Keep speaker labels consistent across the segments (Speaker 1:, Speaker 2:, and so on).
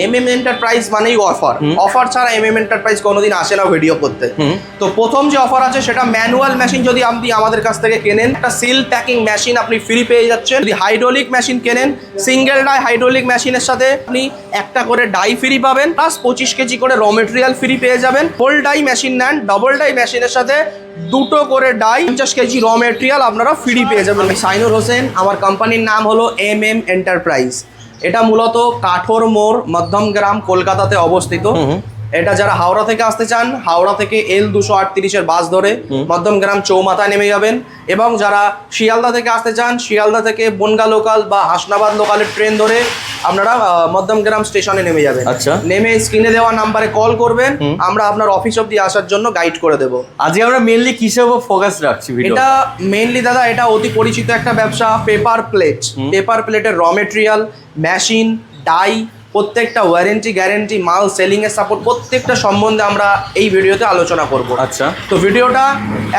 Speaker 1: M M enterprise মানেই offer offer ছাড়া M M enterprise কোনোদিন আসে না ভিডিও করতে। তো প্রথম যে অফার আছে সেটা ম্যানুয়াল মেশিন যদি আপনি আমাদের কাছ থেকে কেনেন একটা সিল প্যাকিং মেশিন আপনি ফ্রি পেয়ে যাচ্ছেন। যদি হাইড্রোলিক মেশিন কেনেন সিঙ্গেল ডাই হাইড্রোলিক মেশিনের সাথে আপনি একটা করে ডাই ফ্রি পাবেন প্লাস পঁচিশ কেজি করে র মেটেরিয়াল ফ্রি পেয়ে যাবেন। ফুল ডাই মেশিন নেন ডবল ডাই মেশিনের সাথে দুটো করে ডাই পঞ্চাশ কেজি র মেটেরিয়াল আপনারা ফ্রি পেয়ে যাবেন। সাইনুর হোসেন আমার কোম্পানির নাম হলো এম এম এন্টারপ্রাইজ এটা মূলত কাঠোর মোড় মধ্যম গ্রাম কলকাতাতে অবস্থিত। এটা যারা হাওড়া থেকে আসতে চান হাওড়া থেকে এল দুশো আটত্রিশের বাস ধরে মধ্যমগ্রাম চৌমাথা নেমে যাবেন এবং যারা শিয়ালদা থেকে আসতে চান শিয়ালদা থেকে বনগা লোকাল বা হাসনাবাদ লোকালের ট্রেন ধরে আপনারা মধ্যমগ্রাম স্টেশনে নেমে যাবেন।
Speaker 2: আচ্ছা।
Speaker 1: নেমে স্ক্রিনে দেওয়া নাম্বারে কল করবেন আমরা আপনার অফিস অব্দি আসার জন্য গাইড করে দেবো।
Speaker 2: আজকে আমরা মেনলি কিসের উপর ফোকাস রাখছি
Speaker 1: এটা মেনলি দাদা এটা অতি পরিচিত একটা ব্যবসা পেপার প্লেট পেপার প্লেটের র মেটেরিয়াল মেশিন ডাই প্রত্যেকটা ওয়ারেন্টি গ্যারেন্টি মাল সেলিং এর সাপোর্ট প্রত্যেকটা সম্বন্ধে আমরা এই ভিডিওতে আলোচনা করব।
Speaker 2: আচ্ছা।
Speaker 1: তো ভিডিওটা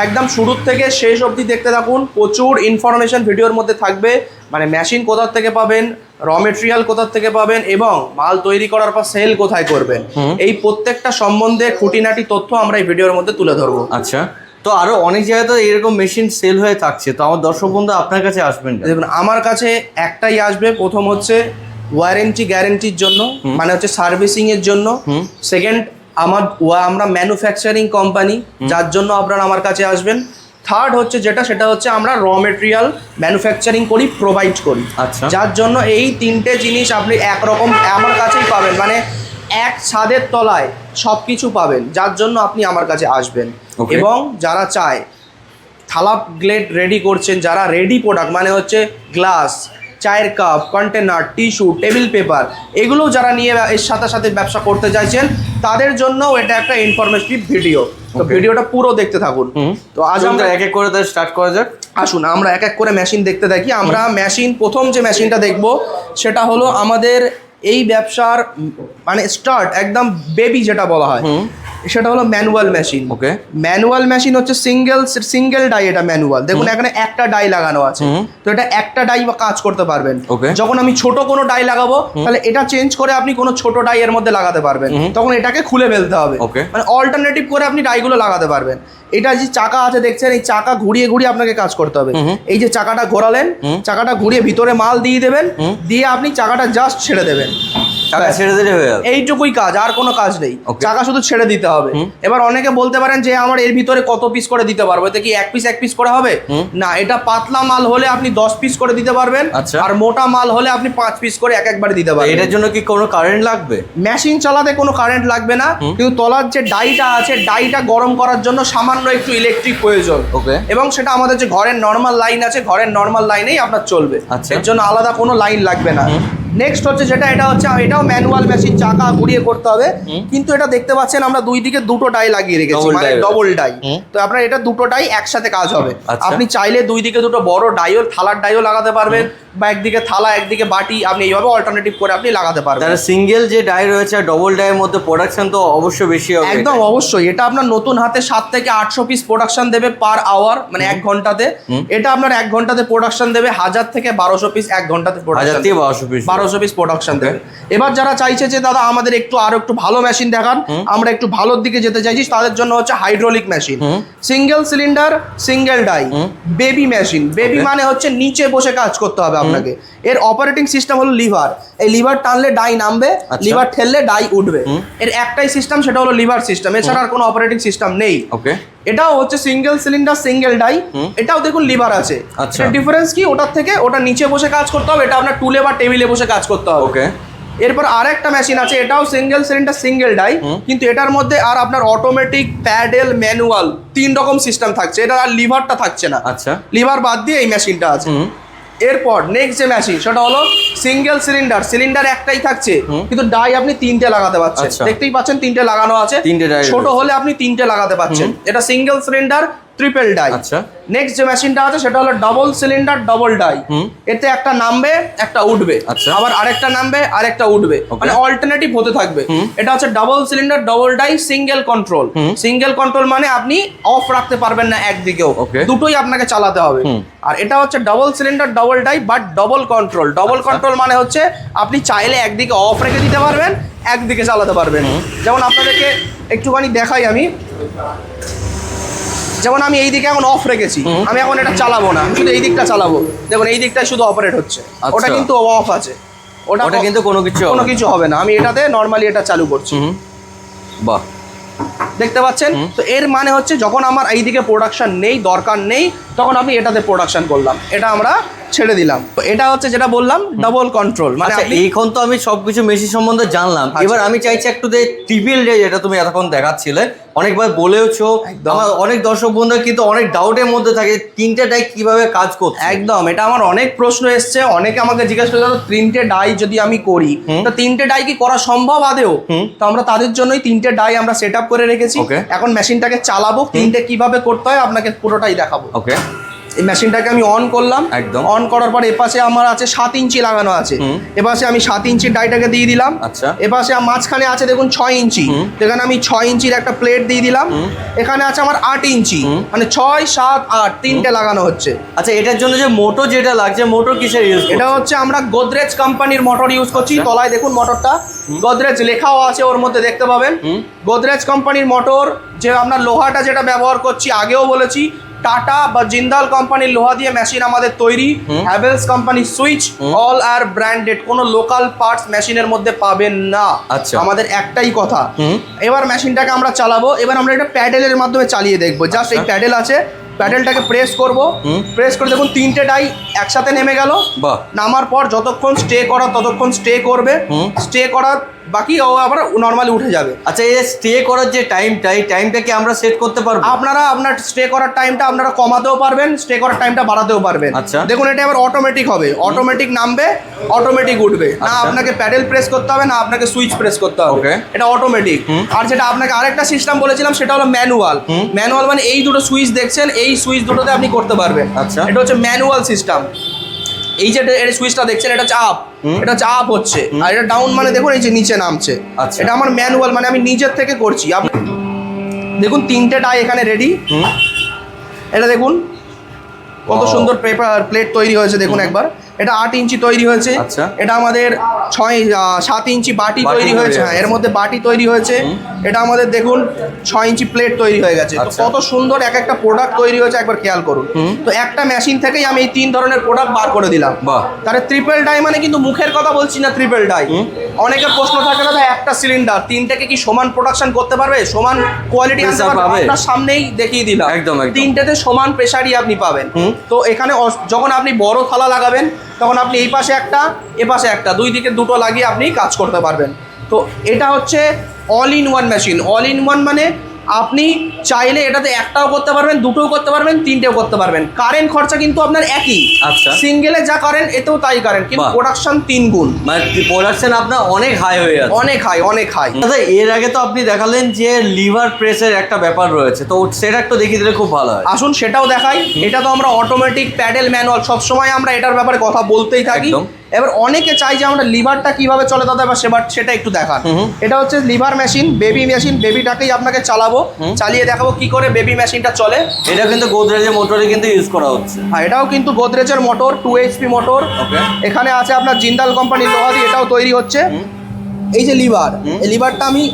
Speaker 1: একদম শুরুর থেকে শেষ অবধি দেখতে থাকুন। প্রচুর ইনফরমেশন ভিডিওর মধ্যে থাকবে। মানে মেশিন কোথার থেকে পাবেন র মেটেরিয়াল কোথার থেকে পাবেন এবং মাল তৈরি করার পর সেল কোথায় করবেন। এই প্রত্যেকটা সম্বন্ধে খুঁটিনাটি তথ্য আমরা এই ভিডিওর মধ্যে তুলে ধরবো।
Speaker 2: আচ্ছা। তো আরও অনেক জায়গায় তো এরকম মেশিন সেল হয়ে থাকছে। তো আমার দর্শক বন্ধু আপনার কাছে আসবেন
Speaker 1: দেখুন আমার কাছে একটাই আসবে। প্রথম হচ্ছে ওয়ারেন্টি গ্যারেন্টির জন্য মানে হচ্ছে সার্ভিসিং এর জন্য। সেকেন্ড আমার আমরা ম্যানুফ্যাকচারিং কোম্পানি যার জন্য আপনারা আমার কাছে আসবেন। থার্ড হচ্ছে যেটা সেটা হচ্ছে আমরা র মেটেরিয়াল ম্যানুফ্যাকচারিং করি প্রোভাইড করি।
Speaker 2: আচ্ছা।
Speaker 1: যার জন্য এই তিনটে জিনিস আপনি একরকম আমার কাছেই পাবেন। মানে এক ছাদের তলায় সব কিছু পাবেন যার জন্য আপনি আমার কাছে আসবেন। এবং যারা চায় থালা গ্লেড রেডি করছেন যারা রেডি প্রোডাক্ট মানে হচ্ছে গ্লাস চায়ের cup container tissue table paper এগুলো যারা নিয়ে এর সাথে সাথে ব্যবসা করতে চাইছেন তাদের জন্যও এটা একটা ইনফরমেটিভ ভিডিও তো ভিডিওটা পুরো দেখতে থাকুন। তো আজ আমরা
Speaker 2: এক এক করে স্টার্ট করা যাক।
Speaker 1: আসুন আমরা এক এক করে মেশিন দেখতে থাকি। আমরা মেশিন প্রথম যে মেশিনটা দেখব সেটা হলো আমাদের এই ব্যবসার মানে স্টার্ট একদম বেবি যেটা বলা হয়। সেটা হলো manual machine.
Speaker 2: Okay
Speaker 1: manual machine হচ্ছে সিঙ্গেল সিঙ্গেল ডাই এটা ম্যানুয়াল। দেখুন এখানে একটা ডাই লাগানো আছে। তো এটা একটা ডাই কাজ করতে পারবেন. যখন আমি ছোট কোনো ডাই লাগাবো তাহলে এটা চেঞ্জ করে আপনি কোনো ছোট ডাই এর মধ্যে লাগাতে পারবেন। তখন এটাকে খুলে ফেলতে হবে. মানে অল্টারনেটিভ করে আপনি ডাইগুলো লাগাতে পারবেন। এটা যে চাকা আছে দেখছেন? এই চাকা ঘুরিয়ে ঘুরিয়ে আপনাকে কাজ করতে হবে। এই যে চাকাটা ঘোরালেন চাকাটা ঘুরিয়ে ভিতরে মাল দিয়ে দেবেন। দিয়ে আপনি চাকাটা জাস্ট ছেড়ে দেবেন।
Speaker 2: ছেড়ে দিলে হয়ে যাবে।
Speaker 1: এইটুকুই কাজ আর কোনো কাজ নেই. চাকা শুধু ছেড়ে দিতে হবে। এবার অনেকে বলতে পারেন যে আমার এর ভিতরে কত পিস করে দিতে পারব? এতে কি এক পিস এক পিস করে হবে? না এটা পাতলা মাল হলে আপনি দশ পিস করে দিতে পারবেন।
Speaker 2: আচ্ছা।
Speaker 1: আর মোটা মাল হলে আপনি পাঁচ পিস করে এক একবারে দিতে পারবেন।
Speaker 2: এটার জন্য কি কোনো কারেন্ট লাগবে?
Speaker 1: মেশিন চালাতে কোনো কারেন্ট লাগবে না। কিন্তু তলার যে ডাইটা আছে ডাইটা গরম করার জন্য সামান্য একটু ইলেকট্রিক প্রয়োজন।
Speaker 2: ওকে
Speaker 1: এবং সেটা আমাদের যে ঘরের নর্মাল লাইন আছে ঘরের নর্মাল লাইনেই আপনার চলবে।
Speaker 2: আচ্ছা।
Speaker 1: এর জন্য আলাদা কোনো লাইন লাগবে না। নেক্সট হচ্ছে যেটা এটা হচ্ছে এটাও ম্যানুয়াল মেশিন চাকা ঘুরিয়ে করতে হবে। কিন্তু এটা দেখতে পাচ্ছেন আমরা দুই দিকে দুটো ডাই লাগিয়ে রেখেছি মানে ডবল ডাই তো আপনার এটা দুটো ডাই একসাথে কাজ হবে।
Speaker 2: আচ্ছা।
Speaker 1: আপনি চাইলে দুই দিকে দুটো বড় ডাইও থালার ডাইও লাগাতে পারবেন বা একদিকে থালা একদিকে বাটি আপনি এইভাবে অল্টারনেটিভ করে আপনি লাগাতে পারবেন।
Speaker 2: তাহলে সিঙ্গেল যে ডাই রয়েছে ডবল ডাইয়ের মধ্যে প্রোডাকশন তো অবশ্যই বেশি হবে।
Speaker 1: একদম অবশ্যই এটা আপনার নতুন হাতে সাত থেকে আটশো পিস প্রোডাকশন দেবে পার আওয়ার মানে এক ঘন্টাতে। এটা আপনার এক ঘন্টাতে প্রোডাকশন দেবে হাজার থেকে বারোশো পিস এক ঘন্টাতে প্রোডাকশন
Speaker 2: বারোশো পিস
Speaker 1: বারোশো পিস প্রোডাকশন দেবে। এবার যারা চাইছে যে দাদা আমাদের একটু আরও একটু ভালো মেশিন দেখান আমরা একটু ভালোর দিকে যেতে চাইছি তাদের জন্য হচ্ছে hydraulic machine single cylinder single die baby machine baby মানে হচ্ছে নিচে বসে কাজ করতে হবে আপনাকে। এর অপারেটিং সিস্টেম হলো লিভার এই লিভার টানলে ডাই নামবে
Speaker 2: আচ্ছা।
Speaker 1: লিভার ঠেললে ডাই উঠবে। এর একটাই সিস্টেম সেটা হলো লিভার সিস্টেম এছাড়া আর কোনো অপারেটিং সিস্টেম নেই।
Speaker 2: ওকে
Speaker 1: এটাও হচ্ছে সিঙ্গেল সিলিন্ডার সিঙ্গেল ডাই। এটাও দেখুন লিভার আছে।
Speaker 2: আচ্ছা।
Speaker 1: ডিফারেন্স কি? ওটার থেকে ওটা নিচে বসে কাজ করতে হবে এটা আপনার টুলে বা টেবিলে বসে কাজ করতে হবে।
Speaker 2: ওকে।
Speaker 1: এরপর আর একটা মেশিন আছে এটাও সিঙ্গেল সিলিন্ডার সিঙ্গেল ডাই কিন্তু এটার মধ্যে আর আপনার অটোমেটিক প্যাডেল ম্যানুয়াল তিন রকম সিস্টেম থাকছে। এটা আর লিভারটা থাকছে না।
Speaker 2: আচ্ছা।
Speaker 1: লিভার বাদ দিয়ে এই মেশিনটা আছে। এরপর নেক্সট যে মেশিন সেটা হলো সিঙ্গেল সিলিন্ডার সিলিন্ডার একটাই থাকছে কিন্তু ডাই আপনি তিনটে লাগাতে পারছেন।
Speaker 2: আচ্ছা।
Speaker 1: দেখতেই পাচ্ছেন তিনটে লাগানো আছে।
Speaker 2: তিনটে
Speaker 1: ছোট হলে আপনি তিনটে লাগাতে পারছেন। এটা সিঙ্গেল সিলিন্ডার ট্রিপল ডাই
Speaker 2: আচ্ছা।
Speaker 1: নেক্সট যে মেশিনটা আছে সেটা হলো ডবল সিলিন্ডার ডবল ডাই এতে একটা নামবে একটা উঠবে।
Speaker 2: আচ্ছা।
Speaker 1: আবার আরেকটা নামবে আরেকটা উঠবে. মানে অল্টারনেটিভ হতে থাকবে। এটা হচ্ছে double cylinder double die single control single control মানে আপনি অফ রাখতে পারবেন না একদিকেও. দুটোই আপনাকে চালাতে হবে। আর এটা হচ্ছে double cylinder double die but double control double. Control মানে হচ্ছে আপনি চাইলে একদিকে অফ রেখে দিতে পারবেন একদিকে চালাতে পারবেন। যেমন আপনাদেরকে একটুখানি দেখাই আমি। যেমন আমি এই দিকে এখন অফ রেখেছি আমি এখন এটা চালাবো না আমি শুধু এই দিকটা চালাবো। দেখুন এই দিকটাই শুধু অপারেট হচ্ছে।
Speaker 2: আচ্ছা।
Speaker 1: ওটা কিন্তু অফ আছে।
Speaker 2: ওটা ওটা কিন্তু কোনো কিছু
Speaker 1: কোনো কিছু হবে না। আমি এটাতে নর্মালি এটা চালু করছি।
Speaker 2: বাহ।
Speaker 1: দেখতে পাচ্ছেন? তো এর মানে হচ্ছে যখন আমার এইদিকে প্রোডাকশন নেই দরকার নেই তখন আমি এটাতে প্রোডাকশন করলাম। এটা আমরা ছেড়ে দিলাম। তো এটা হচ্ছে যেটা বললাম ডাবল কন্ট্রোল মানে
Speaker 2: আচ্ছা এখন তো আমি সবকিছু মেশিন সম্বন্ধে জানলাম।
Speaker 1: আচ্ছা।
Speaker 2: এবার আমি চাইছি একটু যে টিপিএল যে যেটা তুমি এতক্ষণ দেখাচ্ছিলে অনেকবার বলেওছো। আমার অনেক দর্শক বন্ধু কিন্তু অনেক ডাউটের মধ্যে থাকে তিনটে ডাই কীভাবে কাজ করছে?
Speaker 1: একদম এটা আমার অনেক প্রশ্ন এসছে। অনেকে আমাকে জিজ্ঞেস করে "দাদা, তিনটে ডাই যদি আমি করি। তো তিনটে ডাই কি করা সম্ভব আদেও। তো আমরা তাদের জন্যই তিনটে ডাই আমরা সেট করে রেখেছি. এখন মেশিনটাকে চালাবো তিনটে কীভাবে করতে হয় আপনাকে পুরোটাই দেখাবো।
Speaker 2: ওকে
Speaker 1: এই মেশিনটাকে আমি অন করলাম।
Speaker 2: একদম।
Speaker 1: অন করার পর এপাশে আমার আছে সাত ইঞ্চি লাগানো আছে। এপাশে আমি সাত ইঞ্চির ডাইটাকে দিয়ে দিলাম।
Speaker 2: আচ্ছা।
Speaker 1: এপাশে মাঝখানে আছে দেখুন ছয় ইঞ্চি। এখানে আমি ছয় ইঞ্চির একটা প্লেট দিয়ে দিলাম। এখানে আছে আমার আট ইঞ্চি। মানে ছয় সাত আট তিনটে লাগানো হচ্ছে।
Speaker 2: আচ্ছা এটার জন্য যে মোটর যেটা লাগছে মোটর কিসের ইউজ
Speaker 1: এটা হচ্ছে আমরা গোদরেজ কোম্পানির মোটর ইউজ করছি।
Speaker 2: আচ্ছা।
Speaker 1: তলায় দেখুন মোটরটা গোদরেজ লেখাও আছে ওর মধ্যে দেখতে পাবেন। গোদরেজ কোম্পানির মোটর যে আমরা লোহাটা যেটা ব্যবহার করছি আগেও বলেছি টাটা বা জিন্দাল কোম্পানির লোহা দিয়ে মেশিন আমাদের তৈরি। হ্যাভেলস কোম্পানির সুইচ অল আর ব্র্যান্ডেড কোনো লোকাল পার্টস মেশিনের মধ্যে পাবেন না।
Speaker 2: আচ্ছা।
Speaker 1: আমাদের একটাই কথা। এবার মেশিনটাকে আমরা চালাবো। এবার আমরা এটা প্যাডেলের মাধ্যমে চালিয়ে দেখব। জাস্ট এই
Speaker 2: আচ্ছা।
Speaker 1: প্যাডেল আছে প্যাডেলটাকে প্রেস করব। প্রেস করে দেখুন তিনটে ডাই একসাথে নেমে গেল। নামার পর যতক্ষণ স্টে করা ততক্ষণ স্টে করবে। স্টে করার বাকি ও আবার নর্মালি উঠে যাবে।
Speaker 2: আচ্ছা এই স্টে করার যে টাইমটা এই টাইমটা কি আমরা সেট করতে পারব?
Speaker 1: আপনারা আপনার স্টে করার টাইমটা আপনারা কমাতেও পারবেন স্টে করার টাইমটা বাড়াতেও পারবেন।
Speaker 2: আচ্ছা।
Speaker 1: দেখুন এটা আবার অটোমেটিক হবে। অটোমেটিক নামবে অটোমেটিক উঠবে। না
Speaker 2: আচ্ছা।
Speaker 1: আপনাকে প্যাডেল প্রেস করতে হবে না আপনাকে সুইচ প্রেস করতে হবে. এটা অটোমেটিক আর যেটা আপনাকে আরেকটা সিস্টেম বলেছিলাম সেটা হলো ম্যানুয়াল ম্যানুয়াল মানে এই দুটো সুইচ দেখছেন এই সুইচ দুটোতে আপনি করতে পারবেন।
Speaker 2: আচ্ছা।
Speaker 1: এটা হচ্ছে ম্যানুয়াল সিস্টেম এই যে এর সুইচটা দেখছেন এটা হচ্ছে আপ এটা হচ্ছে আপ হচ্ছে। আর এটা ডাউন মানে দেখুন এই যে নিচে নামছে।
Speaker 2: আচ্ছা।
Speaker 1: এটা আমার ম্যানুয়াল মানে আমি নিজের থেকে করছি। আপনি দেখুন তিনটে ডাই এখানে রেডি এটা দেখুন কত সুন্দর পেপার প্লেট তৈরি হয়েছে দেখুন একবার। এটা আট ইঞ্চি তৈরি হয়েছে।
Speaker 2: আচ্ছা।
Speaker 1: এটা আমাদের ছয় সাত ইঞ্চি বাটি তৈরি হয়েছে। হ্যাঁ এর মধ্যে বাটি তৈরি হয়েছে। এটা আমাদের দেখুন ছয় ইঞ্চি প্লেট তৈরি হয়ে গেছে। তো
Speaker 2: আচ্ছা।
Speaker 1: কত সুন্দর এক একটা প্রোডাক্ট তৈরি হয়েছে একবার খেয়াল করুন। তো একটা মেশিন থেকেই আমি এই তিন ধরনের প্রোডাক্ট বার করে দিলাম। তাহলে ট্রিপল ডাই মানে কিন্তু মুখের কথা বলছি না ট্রিপল ডাই অনেকের প্রশ্ন থাকে দাদা একটা সিলিন্ডার তিনটাকে কি সমান প্রোডাকশন করতে পারবে? সমান কোয়ালিটি আনতে পারবে? আপনার সামনেই দেখিয়ে দিলাম।
Speaker 2: একদম।
Speaker 1: তিনটেতে সমান প্রেসারই আপনি পাবেন। তো এখানে যখন আপনি বড় থালা লাগাবেন তখন আপনি এই পাশে একটা, এ পাশে একটা, দুই দিকে দুটো লাগিয়ে আপনি কাজ করতে পারবেন। তো এটা হচ্ছে all in one machine all in one মানে আপনি চাইলে এটাতে একটাও করতে পারবেন দুটোও করতে পারবেন তিনটেও করতে পারবেন। কারেন্ট খরচা কিন্তু আপনার একই।
Speaker 2: আচ্ছা।
Speaker 1: সিঙ্গেলে যা কারেন্ট এতেও তাই কারেন্ট কিন্তু। প্রোডাকশন তিন গুণ।
Speaker 2: মানে প্রোডাকশন আপনার অনেক হাই হয়ে যাচ্ছে।
Speaker 1: অনেক হাই অনেক হাই
Speaker 2: দাদা এর আগে তো আপনি দেখালেন যে লিভার প্রেসের একটা ব্যাপার রয়েছে তো সেটা একটু দেখিয়ে দিলে খুব ভালো হয়।
Speaker 1: আসুন সেটাও দেখাই। এটা তো আমরা অটোমেটিক প্যাডেল ম্যানুয়াল সবসময় আমরা এটার ব্যাপারে কথা বলতেই থাকি। এবার অনেকে চাই যে আমরা লিভারটা কীভাবে চলে দাদা এবার সেবার সেটা একটু দেখান। এটা হচ্ছে লিভার মেশিন বেবি মেশিন বেবিটাকেই আপনাকে চালাবো। চালিয়ে দেখাবো কি করে বেবি মেশিনটা চলে।
Speaker 2: এটা কিন্তু গোদরেজের মোটরে কিন্তু ইউজ করা হচ্ছে।
Speaker 1: হ্যাঁ এটাও কিন্তু গোদরেজের মোটর টু এইচপি মোটর। এখানে আছে আপনার জিন্দাল কোম্পানির লোহা দিয়ে এটাও তৈরি হচ্ছে। এই যে লিভার এই লিভারটা আমি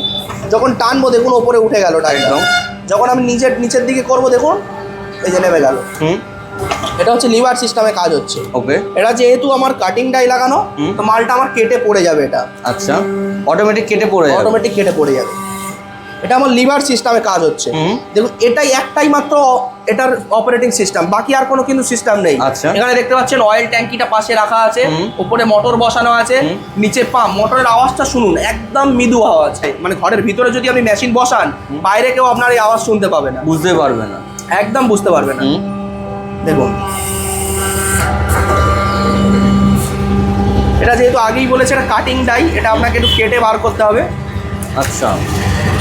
Speaker 1: যখন টানবো দেখুন ওপরে উঠে গেল
Speaker 2: একদম।
Speaker 1: যখন আমি নিচের নিচের দিকে করব দেখুন এই যে নেমে গেল।
Speaker 2: হুম।
Speaker 1: এটা হচ্ছে লিভার সিস্টেমে কাজ হচ্ছে।
Speaker 2: ওকে।
Speaker 1: এটা যেহেতু আমার কাটিং ডাই লাগানো তো মালটা আমার কেটে পড়ে যাবে এটা।
Speaker 2: আচ্ছা। অটোমেটিক কেটে পড়ে যাবে।
Speaker 1: অটোমেটিক কেটে পড়ে যাবে। এটা আমার লিভার সিস্টেমে কাজ হচ্ছে। দেখুন এটাই একটাই মাত্র এটার অপারেটিং সিস্টেম বাকি আর কোনো কিন্তু সিস্টেম নেই।
Speaker 2: আচ্ছা।
Speaker 1: এখানে দেখতে পাচ্ছেন অয়েল ট্যাঙ্কিটা পাশে রাখা আছে। উপরে মোটর বসানো আছে নিচে পাম্প মোটরের আওয়াজটা শুনুন একদম মৃদু আওয়াজ। মানে ঘরের ভিতরে যদি আপনি মেশিন বসান বাইরে কেউ আপনার এই আওয়াজ শুনতে পাবে না।
Speaker 2: বুঝতে পারবে না।
Speaker 1: একদম বুঝতে পারবে না। দেখুন এটা যেহেতু আগেই বলেছে এটা কাটিং ডাই এটা আপনাকে একটু কেটে বার করতে হবে।
Speaker 2: আচ্ছা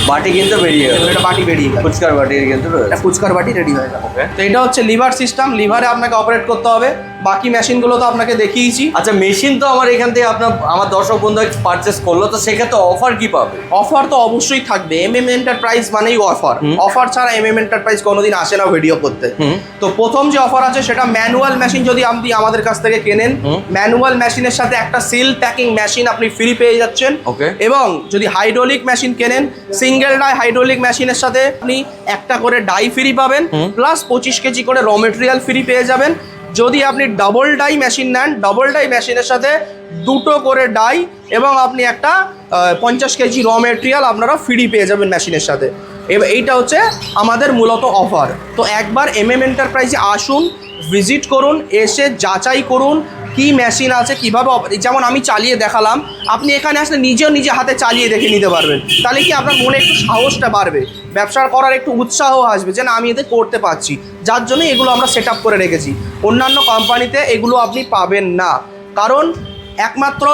Speaker 2: বাটি কিন্তু বেরিয়ে গেল।
Speaker 1: এটা বাটি বেরিয়ে গেল।
Speaker 2: ফুচকার বাটি কিন্তু
Speaker 1: এটা ফুচকার বাটি রেডি হয়ে গেল।
Speaker 2: Okay.
Speaker 1: তো এটা হচ্ছে লিভার সিস্টেম লিভারে আপনাকে অপারেট করতে হবে। বাকি মেশিনগুলো তো আপনাকে দেখিয়েছি।
Speaker 2: আচ্ছা মেশিন তো আমার এখান থেকে আপনার আমার দর্শক বন্ধু পারচেস করল তো সেক্ষেত্রে অফার কি পাবে?
Speaker 1: অফার তো অবশ্যই থাকবে। এম এম এন্টারপ্রাইজ মানেই অফার অফার ছাড়া এম এম এন্টারপ্রাইজ কোনোদিন আসে না ভিডিও করতে। তো প্রথম যে অফার আছে সেটা ম্যানুয়াল মেশিন যদি আপনি আমাদের কাছ থেকে কেনেন ম্যানুয়াল মেশিনের সাথে একটা সিল প্যাকিং মেশিন আপনি ফ্রি পেয়ে যাচ্ছেন।
Speaker 2: Okay.
Speaker 1: এবং যদি হাইড্রোলিক মেশিন কেনেন সিঙ্গেল ডাই হাইড্রোলিক মেশিনের সাথে আপনি একটা করে ডাই ফ্রি পাবেন। প্লাস পঁচিশ কেজি করে র মেটেরিয়াল ফ্রি পেয়ে যাবেন। যদি আপনি ডাবল ডাই মেশিন নেন ডাবল ডাই মেশিনের সাথে দুটো করে ডাই এবং আপনি একটা পঞ্চাশ কেজি র মেটেরিয়াল আপনারা ফ্রি পেয়ে যাবেন মেশিনের সাথে। এবার এইটা হচ্ছে আমাদের মূলত অফার তো একবার এম এম এন্টারপ্রাইজে আসুন ভিজিট করুন, এসে যাচাই করুন কি মেশিন আছে কীভাবে যেমন আমি চালিয়ে দেখালাম আপনি এখানে আসলে নিজেও নিজে হাতে চালিয়ে দেখে নিতে পারবেন। তাহলে কি আপনার মনে একটু সাহসটা বাড়বে? ব্যবসা করার একটু উৎসাহ আসবে যে না আমি এতে করতে পারছি। যার জন্য এগুলো আমরা সেট করে রেখেছি। অন্যান্য কোম্পানিতে এগুলো আপনি পাবেন না। কারণ একমাত্র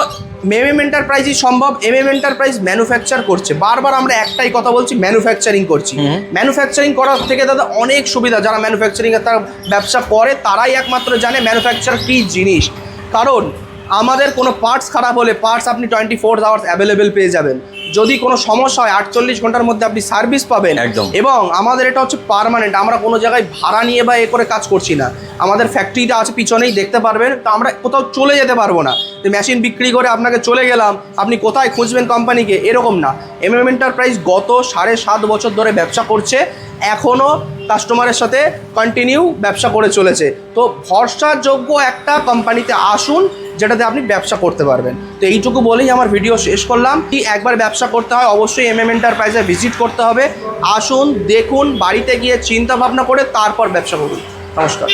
Speaker 1: এমএম এন্টারপ্রাইজই সম্ভব। এমএম এন্টারপ্রাইজ ম্যানুফ্যাকচার করছে। বারবার আমরা একটাই কথা বলছি ম্যানুফ্যাকচারিং করছি। ম্যানুফ্যাকচারিং করার থেকে তাদের অনেক সুবিধা। যারা ম্যানুফ্যাকচারিং তার ব্যবসা করে তারাই একমাত্র জানে ম্যানুফ্যাকচার কী জিনিস। কারণ আমাদের কোনো পার্টস খারাপ হলে পার্টস আপনি টোয়েন্টি ফোর আওয়ার্স অ্যাভেলেবেল পেয়ে যাবেন। যদি কোনো সমস্যা হয় আটচল্লিশ ঘণ্টার মধ্যে আপনি সার্ভিস পাবেন।
Speaker 2: একদম।
Speaker 1: এবং আমাদের এটা হচ্ছে পার্মানেন্ট আমরা কোনো জায়গায় ভাড়া নিয়ে বা এ করে কাজ করছি না। আমাদের ফ্যাক্টরিটা আছে পিছনেই দেখতে পারবেন। তো আমরা কোথাও চলে যেতে পারব না। যে মেশিন বিক্রি করে আপনাকে চলে গেলাম আপনি কোথায় খুঁজবেন কোম্পানিকে এরকম না। এম এম এন্টারপ্রাইজ গত সাড়ে সাত বছর ধরে ব্যবসা করছে। এখনও কাস্টমারের সাথে কন্টিনিউ ব্যবসা করে চলেছে। তো ভরসাযোগ্য একটা কোম্পানিতে আসুন, যেটাতে আপনি ব্যবসা করতে পারবেন। তো এইটুকু বলেই আমার ভিডিও শেষ করলাম। কি একবার ব্যবসা করতে হয়, অবশ্যই এম এম এন্টারপ্রাইজে ভিজিট করতে হবে। আসুন, দেখুন, বাড়িতে গিয়ে চিন্তা ভাবনা করে তারপর ব্যবসা করুন। নমস্কার।